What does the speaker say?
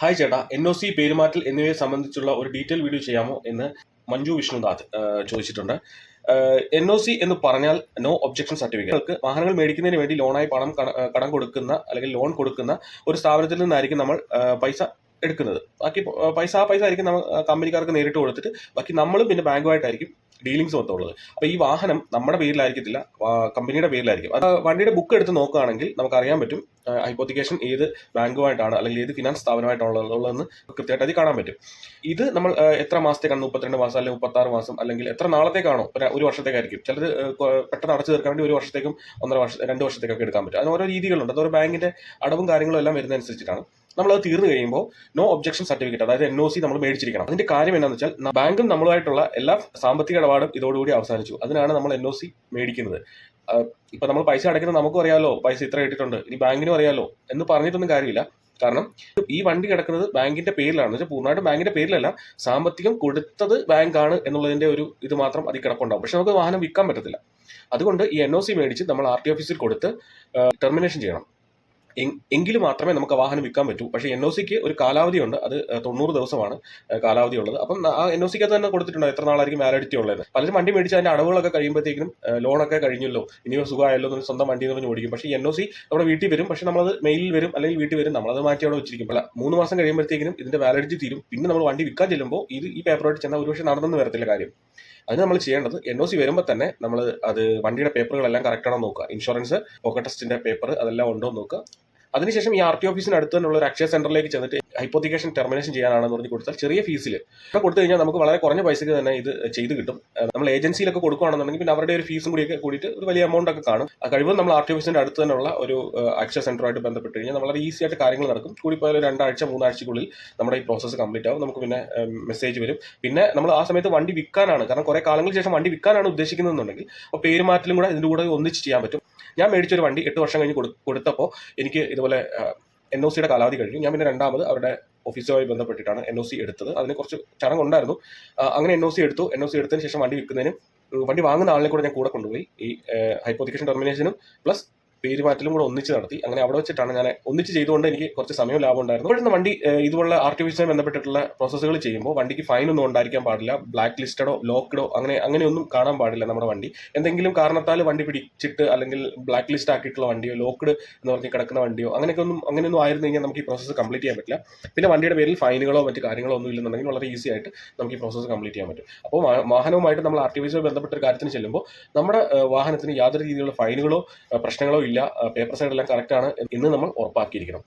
Hi ചേട്ടാ N O C പേരുമാറ്റൽ എന്നിവയെ സംബന്ധിച്ചുള്ള ഒരു ഡീറ്റെയിൽ വീഡിയോ ചെയ്യാമോ എന്ന് മഞ്ജു വിഷ്ണുനാഥ് ചോദിച്ചിട്ടുണ്ട്. എൻ ഒ സി എന്ന് പറഞ്ഞാൽ നോ ഒബ്ജക്ഷൻ സർട്ടിഫിക്കറ്റ് വാഹനങ്ങൾ മേടിക്കുന്നതിന് വേണ്ടി ലോണായി പണം കടം കൊടുക്കുന്ന അല്ലെങ്കിൽ ലോൺ കൊടുക്കുന്ന ഒരു സ്ഥാപനത്തിൽ നിന്നായിരിക്കും നമ്മൾ പൈസ എടുക്കുന്നത്. ബാക്കി പൈസ ആ പൈസ ആയിരിക്കും നമ്മൾ കമ്പനിക്കാർക്ക് നേരിട്ട് കൊടുത്തിട്ട് ബാക്കി നമ്മളും പിന്നെ ബാങ്കുമായിട്ടായിരിക്കും ഡീലിങ്സ് മൊത്തമുള്ളത് അപ്പോൾ ഈ വാഹനം നമ്മുടെ പേരിലായിരിക്കത്തില്ല കമ്പനിയുടെ പേരിലായിരിക്കും. അത് വണ്ടിയുടെ ബുക്ക് എടുത്ത് നോക്കുകയാണെങ്കിൽ നമുക്ക് അറിയാൻ പറ്റും ഹൈപ്പോത്തിക്കേഷൻ ഏത് ബാങ്കുമായിട്ടാണ് അല്ലെങ്കിൽ ഏത് ഫിനാൻസ് സ്ഥാപനമായിട്ടുള്ളതെന്ന് കൃത്യമായിട്ട് അതിൽ കാണാൻ പറ്റും. ഇത് നമ്മൾ എത്ര മാസത്തേക്കാണ് മുപ്പത്തിരണ്ട് മാസം അല്ലെങ്കിൽ മുപ്പത്താറ് മാസം അല്ലെങ്കിൽ എത്ര നാളത്തേക്കാണോ ഒരു വർഷത്തേക്കായിരിക്കും. ചിലത് പെട്ടെന്ന് അടച്ചു തീർക്കാൻ വേണ്ടി ഒരു വർഷത്തേക്കും ഒന്നര വർഷം രണ്ട് വർഷത്തേക്കൊക്കെ എടുക്കാൻ പറ്റും. അതിന് ഓരോ രീതികളുണ്ട്. അത് ഓരോ ബാങ്കിന്റെ അടവും കാര്യങ്ങളും എല്ലാം വരുന്നതനുസരിച്ചിട്ടാണ്. നമ്മളത് തീർന്നു കഴിയുമ്പോൾ നോ ഒബ്ജക്ഷൻ സർട്ടിഫിക്കറ്റ് അതായത് എൻ ഒ സി നമ്മൾ മേടിച്ചിരിക്കണം. അതിന്റെ കാര്യം എന്താണെന്ന് വെച്ചാൽ ബാങ്കും നമ്മളുമായിട്ടുള്ള എല്ലാ സാമ്പത്തിക ഇടപാടും ഇതോടുകൂടി അവസാനിച്ചു. അതിനാണ് നമ്മൾ എൻ ഒ സി മേടിക്കുന്നത്. ഇപ്പൊ നമ്മൾ പൈസ അടയ്ക്കുന്നത് നമുക്ക് അറിയാലോ പൈസ ഇത്ര ഇട്ടിട്ടുണ്ട് ഇനി ബാങ്കിനും അറിയാലോ എന്ന് പറഞ്ഞിട്ടൊന്നും കാര്യമില്ല. കാരണം ഈ വണ്ടി കിടക്കുന്നത് ബാങ്കിന്റെ പേരിലാണ്. വെച്ചാൽ പൂർണമായിട്ടും ബാങ്കിന്റെ പേരിലല്ല സാമ്പത്തികം കൊടുത്തത് ബാങ്കാണ് എന്നുള്ളതിന്റെ ഒരു ഇത് മാത്രം അതിൽ കിടപ്പുണ്ടാവും. പക്ഷെ നമുക്ക് വാഹനം വിൽക്കാൻ പറ്റത്തില്ല. അതുകൊണ്ട് ഈ എൻ ഒ സി മേടിച്ച് നമ്മൾ ആർ ടി ഓഫീസിൽ കൊടുത്ത് ടെർമിനേഷൻ ചെയ്യണം. എങ്കിൽ മാത്രമേ നമുക്ക് വാഹനം വിൽക്കാൻ പറ്റൂ. പക്ഷേ എൻ ഒ സിക്ക് ഒരു കാലാവധിയുണ്ട് അത് തൊണ്ണൂറ് ദിവസമാണ് കാലാവധി ഉള്ളത്. അപ്പം ആ എൻ ഒ സിക്ക് അത് തന്നെ കൊടുത്തിട്ടുണ്ടോ. എത്ര നാളായിരിക്കും വാലിഡിറ്റി ഉള്ളത് പലരും വണ്ടി മേടിച്ച് അതിന്റെ അടവുകളൊക്കെ കഴിയുമ്പോഴത്തേക്കും ലോണൊക്കെ കഴിഞ്ഞല്ലോ. ഇനി സുഖമായല്ലോ എന്ന് സ്വന്തം വണ്ടി എന്ന് പറഞ്ഞ് ഓടിക്കും. പക്ഷേ എൻ ഒ സി നമ്മുടെ വീട്ടിൽ വരും. പക്ഷേ നമ്മളത് മെയിലിൽ വരും. അല്ലെങ്കിൽ വീട്ടിൽ വരും. നമ്മളത് മാറ്റി അവിടെ വെച്ചിരിക്കും. അല്ല മൂന്ന് മാസം കഴിയുമ്പോഴത്തേക്കും ഇതിന്റെ വാലിഡിറ്റി തീരും. പിന്നെ നമ്മൾ വണ്ടി വിൽക്കാൻ ചെല്ലുമ്പോൾ ഇത് ഈ പേപ്പറായിട്ട് ചെന്നാൽ ഒരുപക്ഷെ നടന്നെന്ന് വരത്തില്ല കാര്യം. അതിന് നമ്മൾ ചെയ്യേണ്ടത് എൻ ഒ സി വരുമ്പോൾ തന്നെ നമ്മൾ അത് വണ്ടിയുടെ പേപ്പറുകളെല്ലാം കറക്റ്റ് ആണോ നോക്കുക. ഇൻഷുറൻസ് പോക്കറ്റ് ടെസ്റ്റിന്റെ പേപ്പർ അതെല്ലാം ഉണ്ടോ നോക്കുക. അതിനുശേഷം ഈ ആർ ടി ഓഫീസിന് അടുത്ത് തന്നെയുള്ള ഒരു അക്ഷയ സെന്ററിലേക്ക് ചെന്നിട്ട് ഹൈപ്പോത്തിക്കേഷൻ ടെർമിനേഷൻ ചെയ്യാനാണെന്ന് പറഞ്ഞ് കൊടുത്താൽ ചെറിയ ഫീസിൽ ഇവിടെ കൊടുത്തു കഴിഞ്ഞാൽ നമുക്ക് വളരെ കുറഞ്ഞ പൈസയ്ക്ക് തന്നെ ഇത് ചെയ്ത് കിട്ടും. നമ്മൾ ഏജൻസിയിലൊക്കെ കൊടുക്കുകയാണെന്നുണ്ടെങ്കിൽ പിന്നെ അവരുടെ ഒരു ഫീസും കൂടിയൊക്കെ കൂടിയിട്ട് ഒരു വലിയ എമൗണ്ട് ഒക്കെ കാണും. ആ കഴിവ് നമ്മൾ ആർ ടി ഓഫീസിന്റെ അടുത്ത് തന്നെയുള്ള ഒരു അക്ഷയ സെന്ററുമായിട്ട് ബന്ധപ്പെട്ട് കഴിഞ്ഞാൽ വളരെ ഈസി ആയിട്ട് കാര്യങ്ങൾ നടക്കും. കൂടിപ്പോയാൽ ഒരു രണ്ടാഴ്ച മൂന്നാഴ്ചക്കുള്ളിൽ നമ്മുടെ ഈ പ്രോസസ്സ് കംപ്ലീറ്റ് ആവും. നമുക്ക് പിന്നെ മെസ്സേജ് വരും. പിന്നെ നമ്മൾ ആ സമയത്ത് വണ്ടി വിൽക്കാനാണ്. കാരണം കുറേ കാലങ്ങൾക്ക് ശേഷം വണ്ടി വിൽക്കാനാണ് ഉദ്ദേശിക്കുന്നതെന്നുണ്ടെങ്കിൽ അപ്പോൾ പേരുമാറ്റലും കൂടെ ഇതിന്റെ കൂടെ ഒന്നിച്ച് ചെയ്യാൻ പറ്റും. ഞാൻ മേടിച്ചൊരു വണ്ടി എട്ട് വർഷം കഴിഞ്ഞ് കൊടുത്തപ്പോൾ എനിക്ക് ഇതുപോലെ എൻ ഒ സിയുടെ കാലാവധി കഴിഞ്ഞു. ഞാൻ പിന്നെ രണ്ടാമത് അവരുടെ ഓഫീസുമായി ബന്ധപ്പെട്ടിട്ടാണ് എൻ ഒ സി എടുത്തത്. അതിന് കുറച്ച് ചടങ്ങുണ്ടായിരുന്നു. അങ്ങനെ എൻ ഒ സി എടുത്തു. എൻ ഒ സി എടുത്തതിന് ശേഷം വണ്ടി വിൽക്കുന്നതിനും വണ്ടി വാങ്ങുന്ന ആളിനെ കൂടെ ഞാൻ കൂടെ കൊണ്ടുപോയി. ഈ ഹൈപ്പോത്തിക്കേഷൻ ടെർമിനേഷനും പ്ലസ് പേരുമാറ്റലും കൂടെ ഒന്നിച്ച് നടത്തി. അങ്ങനെ അവിടെ വെച്ചിട്ടാണ് ഞാൻ ഒന്നിച്ച് ചെയ്തുകൊണ്ട് എനിക്ക് കുറച്ച് സമയം ലാഭം ഉണ്ടായിരുന്നു. ഇപ്പോഴും വണ്ടി ഇതുപോലുള്ള ആർട്ടിഫിഷ്യൽ ബന്ധപ്പെട്ടിട്ടുള്ള പ്രോസസ്സുകൾ ചെയ്യുമ്പോൾ വണ്ടിക്ക് ഫൈൻ ഒന്നും ഉണ്ടായിരിക്കാൻ പാടില്ല. ബ്ലാക്ക് ലിസ്റ്റഡോ ലോക്ക്ഡോ അങ്ങനെ അങ്ങനെയൊന്നും കാണാൻ പാടില്ല നമ്മുടെ വണ്ടി. എന്തെങ്കിലും കാരണത്താൽ വണ്ടി പിടിച്ചിട്ട് അല്ലെങ്കിൽ ബ്ലാക്ക് ലിസ്റ്റ് ആക്കിയിട്ടുള്ള വണ്ടിയോ ലോക്ക്ഡ് എന്ന് പറഞ്ഞ് കിടക്കുന്ന വണ്ടിയോ അങ്ങനെയൊക്കെ ഒന്നും അങ്ങനെയൊന്നും ആയിരുന്നു കഴിഞ്ഞാൽ നമുക്ക് ഈ പ്രോസസ്സ് കംപ്ലീറ്റ് ചെയ്യാൻ പറ്റില്ല. പിന്നെ വണ്ടിയുടെ പേരിൽ ഫൈനുകളോ മറ്റു കാര്യങ്ങളോ ഒന്നും ഇല്ലെന്നുണ്ടെങ്കിൽ വളരെ ഈസി ആയിട്ട് നമുക്ക് ഈ പ്രോസസ്സ് കംപ്ലീറ്റ് ചെയ്യാൻ പറ്റും. അപ്പോൾ വാഹനവുമായിട്ട് നമ്മൾ ആർട്ടിഫിഷ്യൽ ബന്ധപ്പെട്ട ഒരു കാര്യത്തിന് ചെല്ലുമ്പോൾ നമ്മുടെ വാഹനത്തിന് യാതൊരു രീതിയിലുള്ള ഫൈനുകളോ പ്രശ്നങ്ങളോ ഇല്ല. പേപ്പർ സൈഡെല്ലാം കറക്റ്റ് ആണ് എന്ന് നമ്മൾ ഉറപ്പാക്കിയിരിക്കണം.